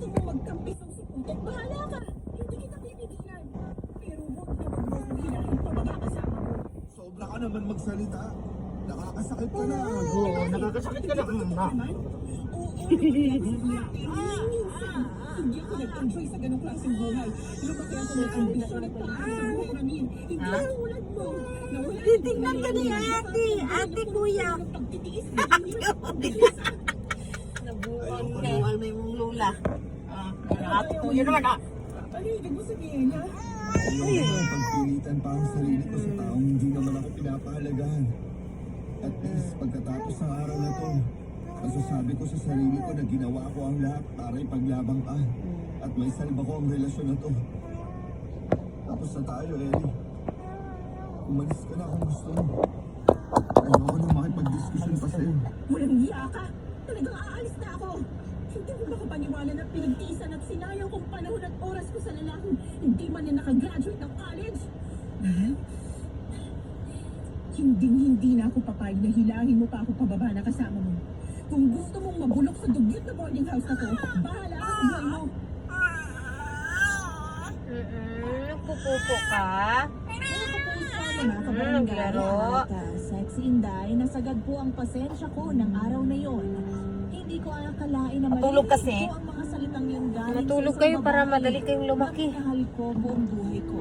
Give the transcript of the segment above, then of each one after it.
gusto mo magkampi sa suputok, bahala ka. Hindi kita pipigilan. Pero huwag na huwag mo akong hilahin pa magkakasama mo. Sobra ka naman magsalita. Nakakasakit ka na. Oo, nakakasakit ka na. Oo, minsan, hindi ako nag-enjoy sa ganong klaseng buhay. Lumaki ako ng ambisyon at pag-asa sa buhay namin. Hindi ang ulad mo. Titignan ka ni ate, ate kuya. pagtitiis na Nabuhan ka. Nabuhan mo yung lula. Ate ko yun naman ah. Ano ibig mo sabihin, ha? Ayaw pagpilitan pa ang sarili ko sa taong hindi naman ako pinapahalagahan. At least pagkatapos ng araw na to, masasabi ko sa sarili ko na ginawa ko ang lahat para ipaglabang ka. At may salba ko ang relasyon na to. Tapos na tayo, Ellie. Umalis ka na kung gusto mo. Ayoko na makipag-diskusyon pa sa'yo. Walang hiya ka. Talagang aalis na ako. Hindi ko makapaniwala na pinagtiisan at sinayang kong panahon at oras ko sa lalaking hindi man na nakagraduate ng college. Hindi hindi na ako papayag na hilahin mo pa ako pababa na kasama mo. Kung gusto mong mabulok sa dugyot na boarding house na to, bahala ka sa buhay mo. Mm-mm, nagpupupo ka? Mga kabarangay, naglaro. ah, sexy inday, nasagad po ang pasensya ko ng araw na yon. Ko akalain na Matulog kasi. ko ang mga salitang yun galing Matulog sa isang kayo para babae madali kayong lumaki. na Mahal ko buong buhay ko.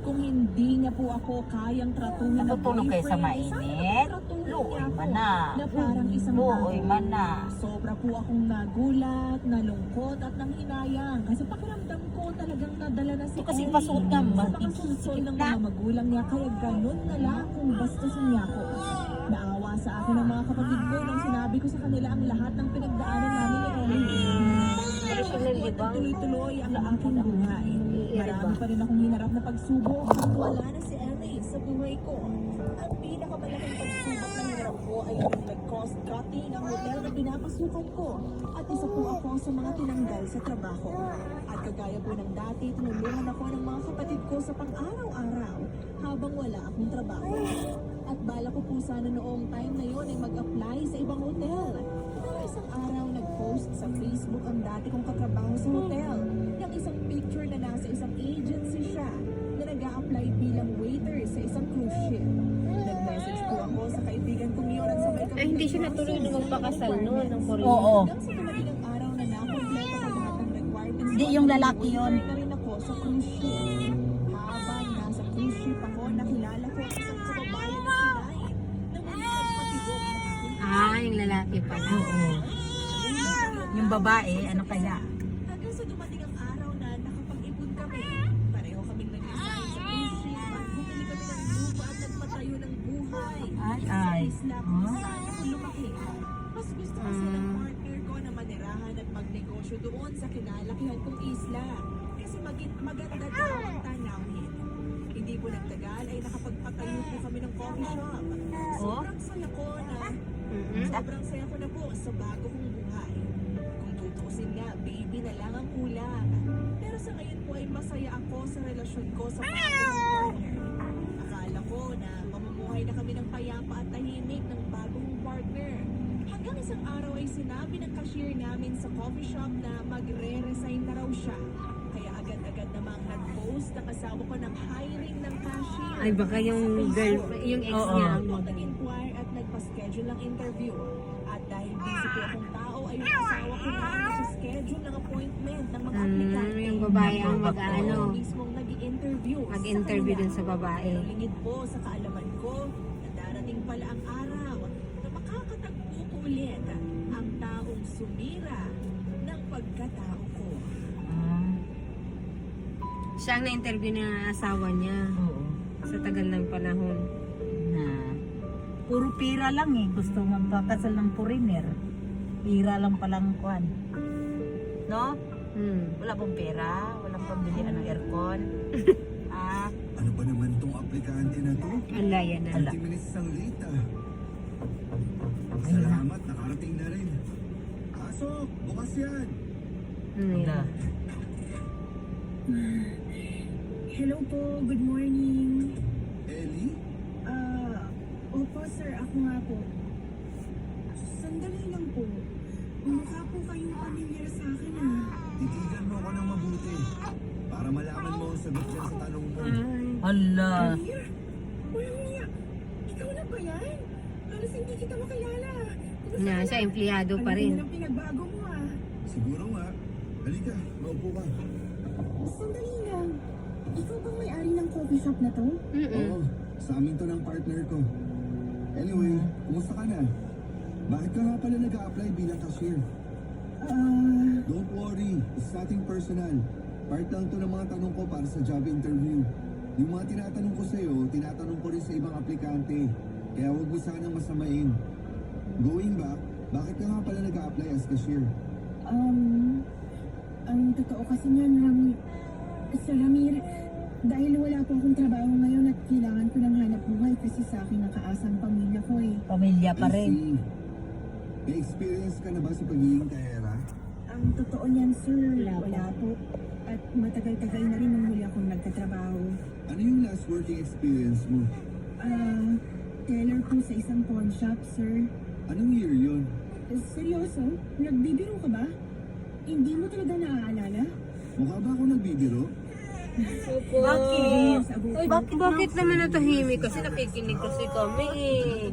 Kung hindi niya po ako kayang tratuhin na Natutulog kayo sa boyfriend, mainit? sana tratuhin Luoy ako man na. Na parang isang Luoy tao. man na. Sobra po akong nagulat, nalungkot at nanghinayang kasi pakiramdam ko talagang nadala na si Ito kasi Ellie pasuot sa ma- ng mga magulang niya kaya ganun na lang kung bastusin niya ako. Naawa sa akin ang mga kapatid ko nang sinabi ko sa kanila ang lahat ng pinagdaanan namin ni Ellie. Personal, di ba? Tuloy-tuloy ang aking buhay. Marami pa rin akong hinarap na pagsubok at wala na si Ellie sa buhay ko. Ang pinakamalaking pagsubok na hinarap ko ay yung nag-cost cutting ang hotel na pinapasukan ko. At isa po ako sa mga tinanggal sa trabaho. At kagaya po ng dati, tinulungan ako ng mga kapatid ko sa pang-araw-araw habang wala akong trabaho. At bala ko po sana noong time na yon ay mag-apply sa ibang hotel. Pero isang araw nag-post sa Facebook ang dati kong katrabaho sa hotel ng isang picture na nasa isang agency siya na nag apply bilang waiter sa isang cruise ship. Nag-message po ako sa kaibigan kong yun at sabay kami Ay, hindi siya natuloy na ng magpakasal noon, ng. Korean. Oo. Hanggang sa ang araw na nakompleto ko lahat ng requirements. Hindi, yung lalaki yun. na rin ako sa cruise ship. Lalaki pala. Oo. Yung babae, ano kaya? Hanggang sa dumating ang araw na nakapag-ipon kami. Pareho kaming nag-resign sa cruise at bumili kami ng lupa at nagpatayo ng buhay. Ay, Sa ay. isla kung saan ako lumaki. Mas gusto kasi ng partner ko na manirahan at magnegosyo doon sa kinalakihan kong isla. Kasi magit maganda daw ang tanawin. Hindi po nagtagal ay nakapagpatayo po kami ng coffee shop. Sobrang saya ko na Mm-mm. Sobrang saya ko na po sa bago kong buhay. Kung tutuusin nga, baby na lang ang kulang. Pero sa ngayon po ay masaya ako sa relasyon ko sa bago kong partner. Akala ko na mamumuhay na kami ng payapa at tahimik ng bagong partner. Hanggang isang araw ay sinabi ng cashier namin sa coffee shop na magre-resign na raw siya. Kaya agad-agad namang nag-post ang asawa ko ng hiring ng cashier. Ay, baka yung girl, yung ex Oo. niya. At nagpa-schedule ng interview. At dahil busy po akong tao, ay yung asawa ko na ang nag-schedule ng appointment ng mga Mm, aplikante. yung babae ang mag-ano, mismong nag-interview mag-interview kanila. sa babae. Pero lingid po sa kaalaman ko na darating pala ang araw na makakatagpo ko ulit ang taong sumira ng pagkatao ko. Ah, Siya ang na-interview ng asawa niya oo. sa tagal ng panahon. Puro pira lang eh. Gusto magpakasal ng foreigner. Pira lang palang kwan. No? Hmm. Wala pong pera. Walang pambilihan ng aircon. ah, Ano ba naman tong aplikante na to? Ang laya na. Ala. 20 minutes ang late ah. Salamat, nakarating na rin. Pasok, bukas yan. Yun? wala. Hello po, good morning. Ellie? Opo sir, ako nga po. Sandali lang po. Mukha po kayong pamilyar sa akin ah. Titigan mo ako ng mabuti. Para malaman mo ang sagot dyan sa tanong mo. Hala. Amir? Walang niya. Ikaw na ba yan? Halos hindi kita makilala. Kumusta Na, ka siya na? empleyado pa Ano rin. ang pinagbago mo ah? Siguro nga. Halika, maupo ka. Sandali lang. Ikaw bang may-ari ng coffee shop na to? Mm-mm. Oo, sa amin to ng partner ko. Anyway, kumusta ka na? Bakit ka nga pala nag-a-apply bilang cashier? Ah, Don't worry, it's nothing personal. Part lang to ng mga tanong ko para sa job interview. Yung mga tinatanong ko sa'yo, tinatanong ko rin sa ibang aplikante. Kaya huwag mo sanang masamain. Going back, bakit ka nga pala nag-a-apply as cashier? um, ang totoo kasi niyan, Rami, Sir Ramir, dahil wala po akong trabaho ngayon at kailangan ko ng hanap buhay kasi sa akin nakaasang pamilya ko eh. Pamilya pa I rin. see. May experience ka na ba sa pagiging kahera? Ang totoo niyan, sir, Wala pa. wala po. At matagal-tagal na rin nung huli akong nagtatrabaho. Ano yung last working experience mo? Ah, teller po sa isang pawn shop, sir. Anong year yun? Eh, Seryoso? Nagbibiro ka ba? Hindi mo talaga naaalala? Mukha ba ako nagbibiro? Bakit? Uy, bakit, bakit naman natahimik? Kasi nakikinig kasi kami eh.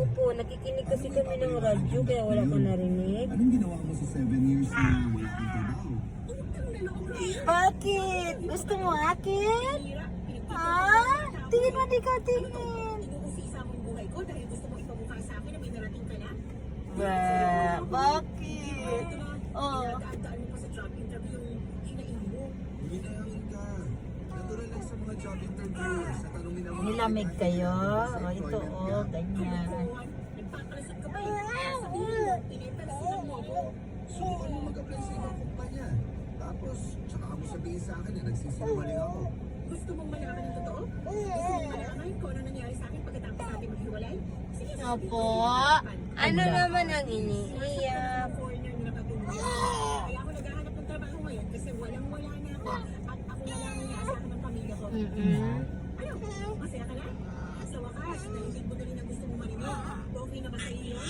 Opo, nakikinig kasi kami ng radyo kaya wala ka narinig. Anong ginawa mo sa 7 years na. Bakit? Gusto mo akin? Ha? Tingin mo, di ka tingin. Inuusisa mo ang Nilamig kayo? sa O, ito, employment oh, ganyan. Subukan mo mag-apply sa ibang kumpanya. Tapos, tsaka mo sabihin sa akin na nagsisinungaling ako. Gusto mong malaman ang totoo? Gusto mong malaman kung ano nangyari sa akin pagkatapos natin maghiwalay? Sige, Opo. Ano naman ang iniiyak? foreigner na nakatulong. Kaya ako naghahanap ng trabaho ngayon kasi walang-wala na ako at ako na lang ang inaasahan Ano? Masaya ka na? Sa wakas, narinig mo na rin ang gusto mong marinig. Okay na ba sa iyo?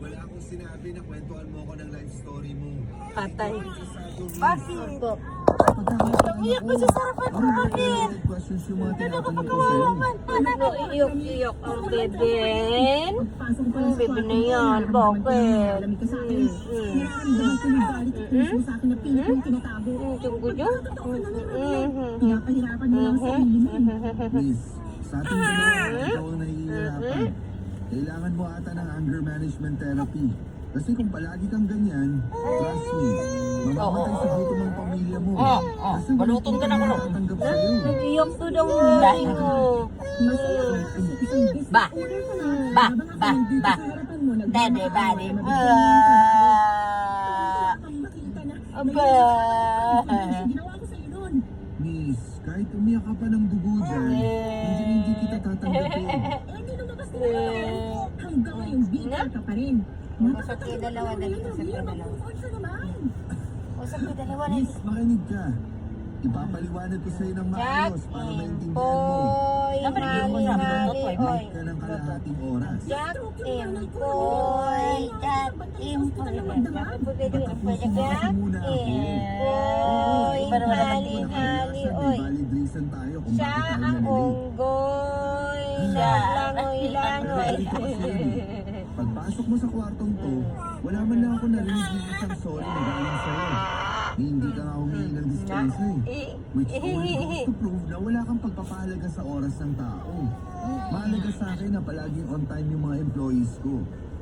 Wala akong sinabi na kwentuhan mo ako ng life story mo. Patay. Bakit? Umiyak ka sa sarapan ko, mga Ano ko pagkawawa sa'yo. man? Ano, iyok-iyok ang beben? Ko Ang sa bebe kwarto na ko, yan, ko bakit? akin. Ko akin. Mm, Ramir. Mhm. Pinapahirapan lang ang sarili mo. Miss, sa ating dalawa, ikaw ang nahihirapan. Kailangan mo ata ng anger management therapy. Kasi kung palagi kang ganyan, trust me, mamamatay sa gutom ang pamilya mo. Oo, oo. Kasi Balutong ka na, balutong. tatanggap sa'yo. Nag-iyak to daw mo. Ba. Ba, ba, ba. Dede, bade. Ba. Ko nun. Miss, kahit umiyak ka pa ng dugo dyan, hindi hindi kita tatanggapin. Eh, hindi lumabas ka na naman. Hanggang ngayon, bitter ka pa rin. Usap kayo dalawa, dali. Usap kayo dalawa. Usap ko dalawa na. Miss, makinig ka. Ipapaliwanag ko sa'yo ng maayos para maintindihan mo. Boy, mali, mali, oy. Ka ng kalahating oras. Jack ko. boy, Jack na boy. muna ako. Boy, hali, May oy. kung Siya ang unggoy. Siya. Langoy, langoy. Pagpasok mo sa kwartong to, wala man lang ako narinig ng isang sorry na galing sa'yo. Ni Hindi ka nga humingi ng dispensa eh. Which only goes to prove na wala kang pagpapahalaga sa oras ng tao. Mahalaga sa akin na palaging on time yung mga employees ko.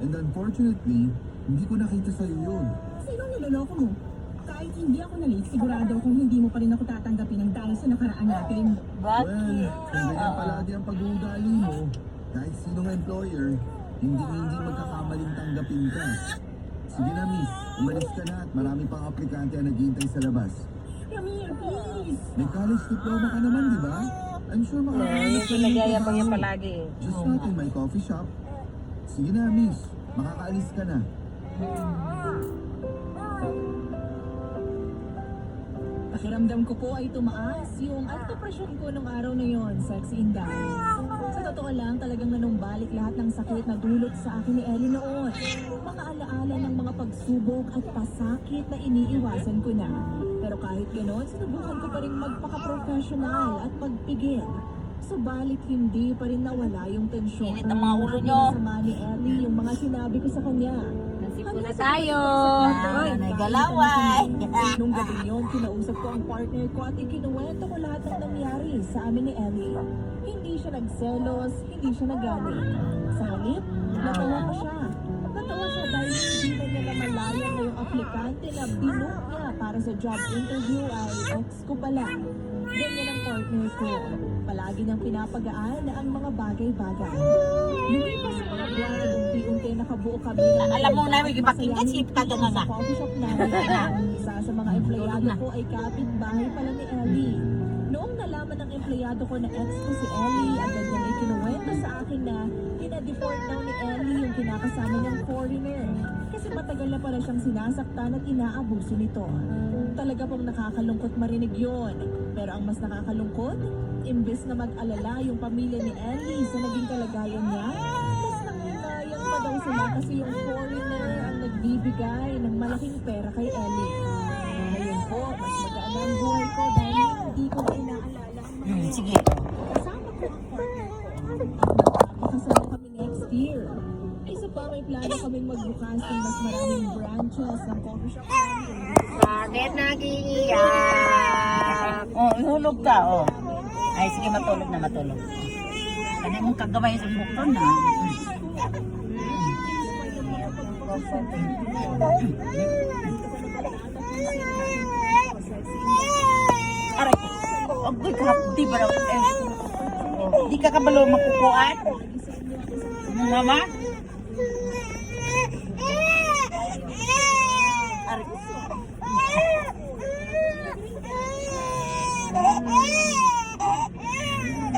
And unfortunately, hindi ko nakita sa'yo yun. Sino ang niloloko mo? Kahit hindi ako na-late, sigurado akong hindi mo pa rin ako tatanggapin ng dahil sa nakaraan natin. Well, kung ganyan palagi ang pag-uugali mo, kahit sinong employer, hindi hindi magkakamaling tanggapin ka. Sige na miss, umalis ka na at marami pang aplikante ang naghihintay sa labas. Ramir, please! May college diploma ka naman, di ba? I'm sure Yung makakalimutan pinagyayabang niya palagi eh. Just not in my coffee shop. Sige na, miss. Makakaalis ka na. Pakiramdam ko po ay tumaas yung alta presyon ko nung araw na yon. Sa totoo lang, talagang nanumbalik lahat ng sakit na dulot sa akin ni Ellie noon. Makaalaala ng mga pagsubok at pasakit na iniiwasan ko na. Pero kahit ganoon, sinubukan ko pa rin magpaka-professional at pagpigil. Subalit hindi pa rin nawala yung tensyon. Init ang mga ulo nyo. Pinasama ni Ellie yung mga sinabi ko sa kanya. Nasipo na tayo. Ah, naggalaway. Nung gabi yun, kinausap ko ang partner ko at ikinuwento ko lahat ng nangyari sa amin ni Ellie. Hindi siya nagselos, hindi siya nagalit. Sa halip, natawa pa siya. Natawa siya dahil hindi na niya namalayan na yung aplikante na binook niya para sa job interview ay ex ko pala. Ganyan partner ko. Palagi niyang pinapagaan na ang mga bagay-bagay. Lumipas sa mga buwan at unti-unti nakabuo kami ng Alam mo na, may pakinggan, sip ka doon na sa coffee shop namin. Isa sa mga empleyado ko ay kapit-bahay pala ni Ellie. Noong nalaman ng empleyado ko na ex ko si Ellie, agad niya may kinuwento sa akin na pinadeport daw ni Ellie yung kinakasama niyang foreigner. Kasi matagal na pala siyang sinasaktan at inaabuso nito. Talaga pong nakakalungkot marinig yon. Pero ang mas nakakalungkot, imbes na mag-alala yung pamilya ni Ellie sa naging kalagayan niya, mas nanginayang pa daw sila kasi yung foreigner ang nagbibigay ng malaking pera kay Ellie. Ngayon po, mas magaan ang buhay ko dahil hindi ko na inaalala ang mga Hmm, sige. Kasama ko ang partner ko. Year. Isa pa may plano kaming magbukas ng mas maraming branches ng coffee shop namin. Bakit nagiiyak? Oh, ihulog ka, oh. Ay, sige, matulog na, matulog. Ano mong kagamay sa bukto na? Aray, ang good crap, di ba raw? Eh, di ka kabalo mapukuan? Mama? Aray.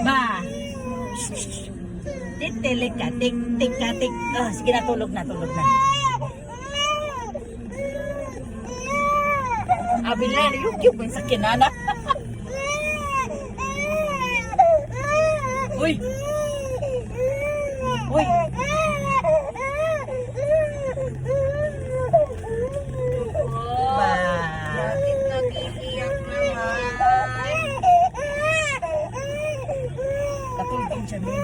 Ba? Titilik ka, tik, tik ka, tik. Ah, sige na, tulog na, tulog na. Abila, yung yung yung sa kinana. Uy! Uy! Ba? Bakit nagiiyak naman? Katulog din siya, Min.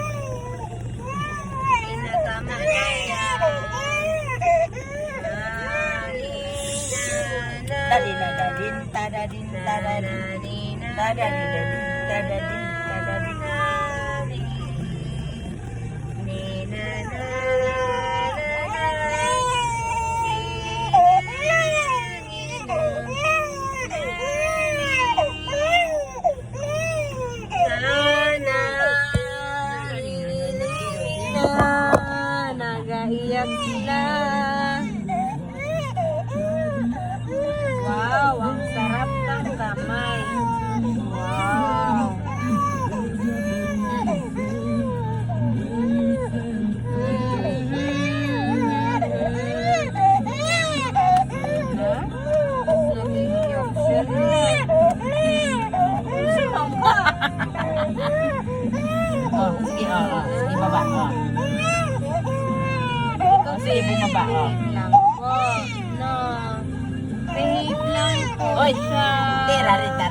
Pinatama kaya. Dali na, dalin, tadadin, tadadin. Tadadin, dadin, tadadin, tadadin.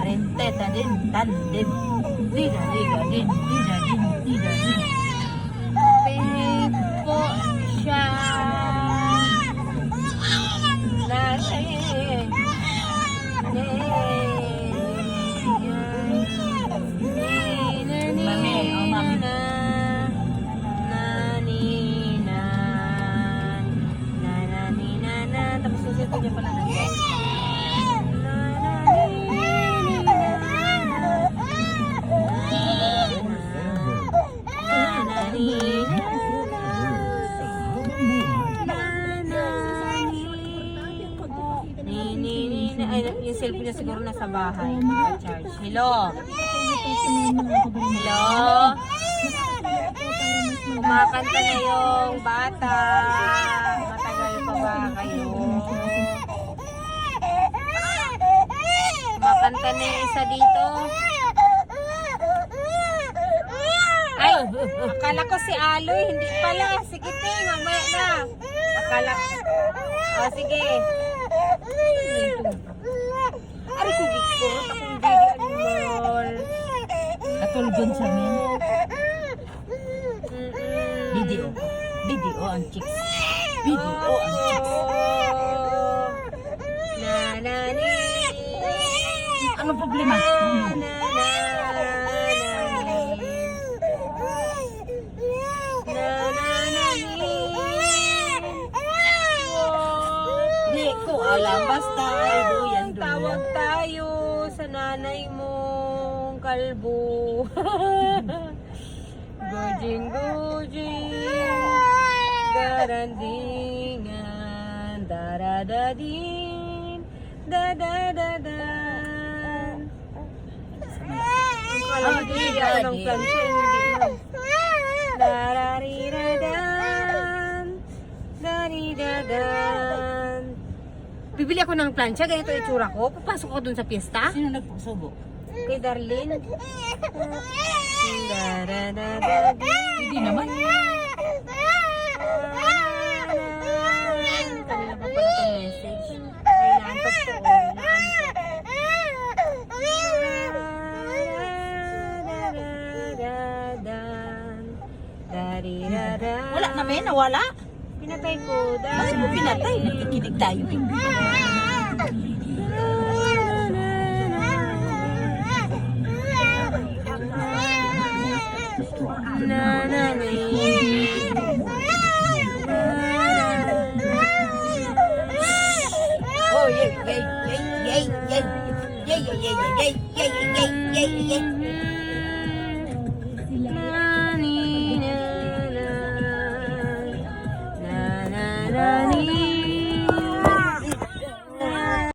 Rin, tarin, teta din, tan din. Tira, tira din, tira din, tira din. Behave po siya. Siguro nasa bahay. Charge. Hello? Hello? Kumakanta na yung bata. Matagal pa ba kayo? Kumakanta na yung isa dito. Ay, akala ko si Aloy, hindi pala. Sige, te, mamaya na. Akala. O, sige. Ari ko, Victor. Akong baby animal. Katulgon sa amin. Mm-mm. Video. Video ang chicks. Video ang chicks. Oh. Na, na, ni. Ano problema? Na, na, ko alam. Basta nanay mong kalbo. gujing gujing. Garandingan. Daradadin. Dadadadan. Ang kala ko hindi ako ng plancha, hindi man. Darariradan. Daridadan. Bibili ako ng plancha, ganito itsura ko. Papasok ako dun sa piyesta. Sino nagpusubo? Kay Darlene. Hindi naman. Kanina pa pala itong message. Ko. Naantok. Dariradan. Wala na may nawala. Pinatay ko. Kasi mo pinatay. Nakikinig tayo.